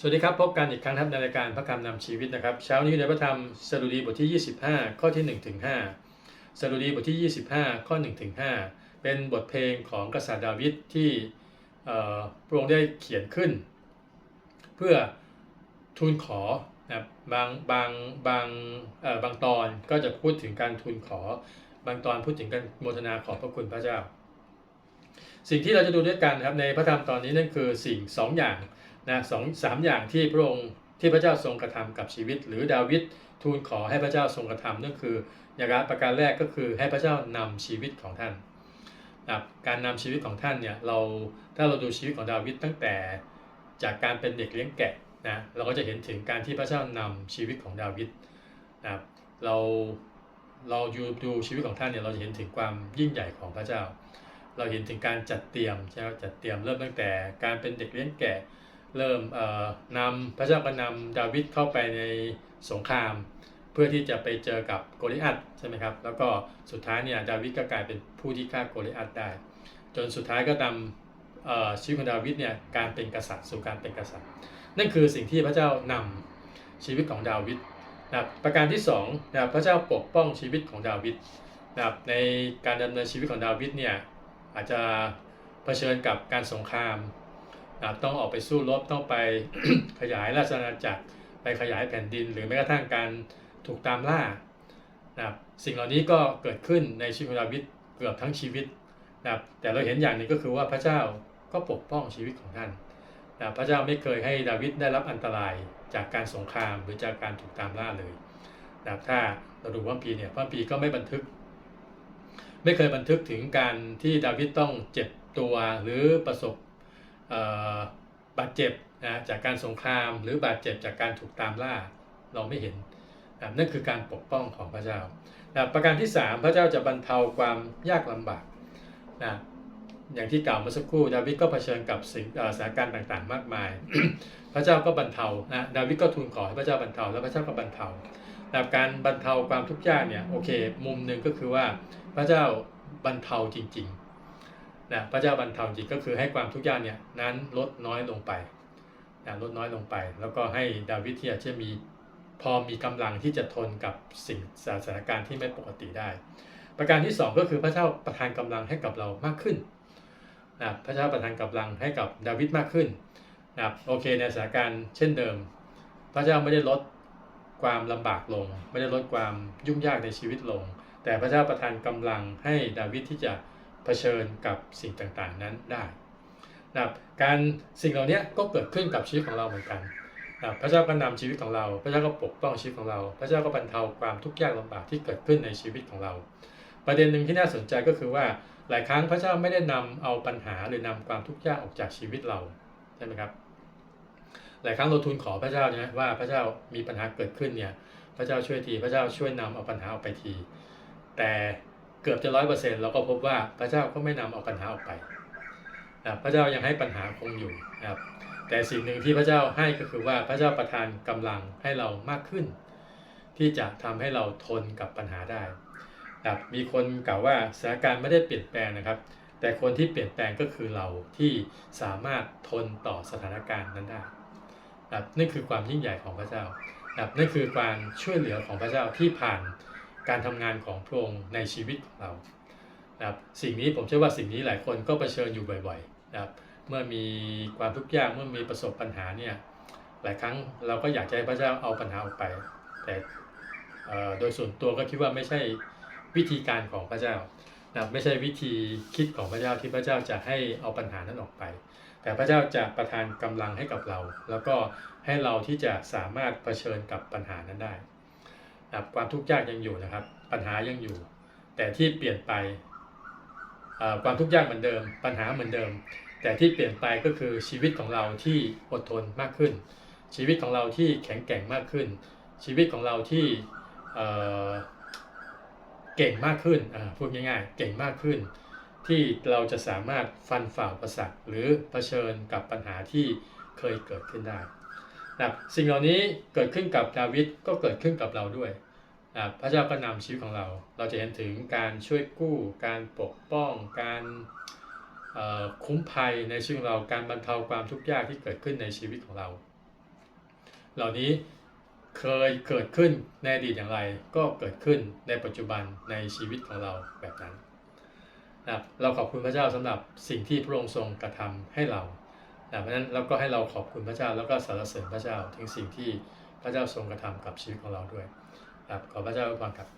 สวัสดีครับ พบกันอีกครั้งครับในรายการพระคำนำชีวิตนะครับ เช้านี้ในพระธรรมสดุดีบทที่ 25 ข้อที่ 1 ถึง 5สดุดีบทที่ 25 ข้อ 1 ถึง 5 เป็นบทเพลงของกษัตริย์ดาวิดที่พระองค์ได้เขียนขึ้น เพื่อทูลขอนะบางบางบางบางตอนก็จะพูดถึงการทูลขอ บางตอนพูดถึงการโมทนาขอพระคุณพระเจ้า สิ่งที่เราจะดูด้วยกันครับในพระธรรมตอนนี้นั่นคือสิ่งสองอย่าง นะสองสามอย่างที่พระองค์ที่พระเจ้าทรงกระทำกับชีวิต หรือดาวิดทูลขอให้พระเจ้าทรงกระทำนั่นคืออย่างประการแรกก็คือให้พระเจ้านำชีวิตของท่านนะการนำชีวิตของท่านเนี่ยเราถ้าเราดูชีวิตของดาวิดตั้งแต่จากการเป็นเด็กเลี้ยงแกะนะเราก็จะเห็นถึงการที่พระเจ้านำชีวิตของดาวิดนะเราเราดูดูชีวิตของท่านเนี่ยเราจะเห็นถึงความยิ่งใหญ่ของพระเจ้า เราเห็นถึงการจัดเตรียมใช่ไหมจัดเตรียมเริ่มตั้งแต่การเป็นเด็กเลี้ยงแกะ เริ่มนำพระเจ้าก็นำดาวิดเข้าไปในสงคราม เพื่อที่จะไปเจอกับโกลิอัตใช่ไหมครับ แล้วก็สุดท้ายเนี่ยดาวิดก็กลายเป็นผู้ที่ฆ่าโกลิอัตได้ จนสุดท้ายก็นำชีวิตของดาวิดเนี่ยการเป็นกษัตริย์สู่การเป็นกษัตริย์ นั่นคือสิ่งที่พระเจ้านำชีวิตของดาวิดนะประการที่สองนะพระเจ้าปกป้องชีวิตของดาวิดนะในการดำเนินชีวิตของดาวิดเนี่ยอาจจะเผชิญกับการสงคราม ต้องออกไปสู้รบต้องไปขยายราชอาณาจักร ไปขยายแผ่นดิน หรือแม้กระทั่งการถูกตามล่านะครับสิ่งเหล่านี้ก็เกิดขึ้นในชีวิตของดาวิดเกือบทั้งชีวิตนะครับแต่เราเห็นอย่างหนึ่งก็คือว่าพระเจ้าก็ปกป้องชีวิตของท่านนะพระเจ้าไม่เคยให้ดาวิดได้รับอันตรายจากการสงครามหรือจากการถูกตามล่าเลยนะถ้าเราดูพระคัมภีเนี่ยพระคัมภีก็ไม่บันทึก ไม่เคยบันทึกถึงการที่ดาวิดต้องเจ็บตัวหรือประสบ บาดเจ็บนะจากการสงคราม หรือบาดเจ็บจากการถูกตามล่าเราไม่เห็นนะนั่นคือการปกป้องของพระเจ้านะประการที่ 3 พระเจ้าจะบรรเทาความยากลำบากนะอย่างที่กล่าวเมื่อสักครู่ดาวิดก็เผชิญกับสิ่งสถานการณ์ต่างๆ มากมาย พระเจ้าก็บรรเทานะดาวิดก็ทูลขอให้พระเจ้าบรรเทาแล้วพระเจ้าก็บรรเทาแต่การบรรเทาความทุกข์ยากเนี่ยโอเค มุมหนึ่งก็คือว่าพระเจ้าบรรเทาจริง ๆ นะพระเจ้าบรรเทาจริงก็คือให้ความทุกข์ยากเนี่ยนั้นลดน้อยลงไปนะลดน้อยลงไป แล้วก็ให้ดาวิดที่อาจจะมีพอมีกำลังที่จะทนกับสิ่งสถานการณ์ที่ไม่ปกติได้ ประการที่ 2 ก็คือพระเจ้าประทานกำลังให้กับเรามากขึ้นนะพระเจ้าประทานกำลังให้กับดาวิดมากขึ้นนะโอเคในสถานการณ์เช่นเดิม พระเจ้าไม่ได้ลดความลำบากลง ไม่ได้ลดความยุ่งยากในชีวิตลง แต่พระเจ้าประทานกำลังให้ดาวิดที่จะเผชิญกับสิ่งต่างๆนั้นได้นะครับการสิ่งเหล่านี้ก็เกิดขึ้นกับชีวิตของเราเหมือนกันนะพระเจ้าก็นำชีวิตของเรา พระเจ้าก็ปกป้องชีวิตของเรา พระเจ้าก็บรรเทาความทุกข์ยากลำบากที่เกิดขึ้นในชีวิตของเรา ประเด็นหนึ่งที่น่าสนใจก็คือว่าหลายครั้งพระเจ้าไม่ได้นำเอาปัญหาหรือนำความทุกข์ยากออกจากชีวิตเราใช่ไหมครับ หลายครั้งเราทูลขอพระเจ้าเนี่ยว่าพระเจ้ามีปัญหาเกิดขึ้นเนี่ยพระเจ้าช่วยทีพระเจ้าช่วยนำเอาปัญหาออกไปที แต่ กือบจะร้อยเปอร์เซ็นต์เราก็พบว่าพระเจ้าก็ไม่นำเอาปัญหาออกไปนะพระเจ้ายังให้ปัญหาคงอยู่นะครับแต่สิ่งหนึ่งที่พระเจ้าให้ก็คือว่าพระเจ้าประทานกำลังให้เรามากขึ้น ที่จะทำให้เราทนกับปัญหาได้นะครับมีคนกล่าวว่าสถานการณ์ไม่ได้เปลี่ยนแปลงนะครับ แต่คนที่เปลี่ยนแปลงก็คือเราที่สามารถทนต่อสถานการณ์นั้นได้นะครับนั่นคือความยิ่งใหญ่ของพระเจ้านะครับนั่นคือการช่วยเหลือของพระเจ้าที่ผ่าน การทำงานของพระองค์ในชีวิตของเรานะครับสิ่งนี้ผมเชื่อว่าสิ่งนี้หลายคนก็เผชิญอยู่บ่อยๆนะครับเมื่อมีความทุกข์ยากเมื่อมีประสบปัญหาเนี่ยหลายครั้งเราก็อยากจะให้พระเจ้าเอาปัญหาออกไป แต่โดยส่วนตัวก็คิดว่าไม่ใช่วิธีการของพระเจ้านะไม่ใช่วิธีคิดของพระเจ้าที่พระเจ้าจะให้เอาปัญหานั้นออกไป แต่พระเจ้าจะประทานกำลังให้กับเรา แล้วก็ให้เราที่จะสามารถเผชิญกับปัญหานั้นได้ ความทุกข์ยากยังอยู่นะครับ ปัญหายังอยู่ แต่ที่เปลี่ยนไปความทุกข์ยากเหมือนเดิม ปัญหาเหมือนเดิม แต่ที่เปลี่ยนไปก็คือชีวิตของเราที่อดทนมากขึ้น ชีวิตของเราที่แข็งแกร่งมากขึ้น ชีวิตของเราที่เก่งมากขึ้นพูดง่ายๆ เก่งมากขึ้น ที่เราจะสามารถฟันฝ่าอุปสรรคหรือเผชิญกับปัญหาที่เคยเกิดขึ้นได้ นะสิ่งเหล่านี้เกิดขึ้นกับดาวิดก็เกิดขึ้นกับเราด้วยนะพระเจ้าก็นำชีวิตของเรา เราจะเห็นถึงการช่วยกู้ การปกป้อง การคุ้มภัยในชีวิตของเรา การบรรเทาความทุกข์ยากที่เกิดขึ้นในชีวิตของเรา เหล่านี้เคยเกิดขึ้นในอดีตอย่างไร ก็เกิดขึ้นในปัจจุบันในชีวิตของเราแบบนั้นนะเราขอบคุณพระเจ้าสำหรับสิ่งที่พระองค์ทรงกระทำให้เรา เพราะฉะนั้นเราก็ให้เราขอบคุณพระเจ้าแล้วก็สรรเสริญพระเจ้าถึงสิ่งที่พระเจ้าทรงกระทำกับชีวิตของเราด้วยครับขอพระเจ้าอวยพรครับ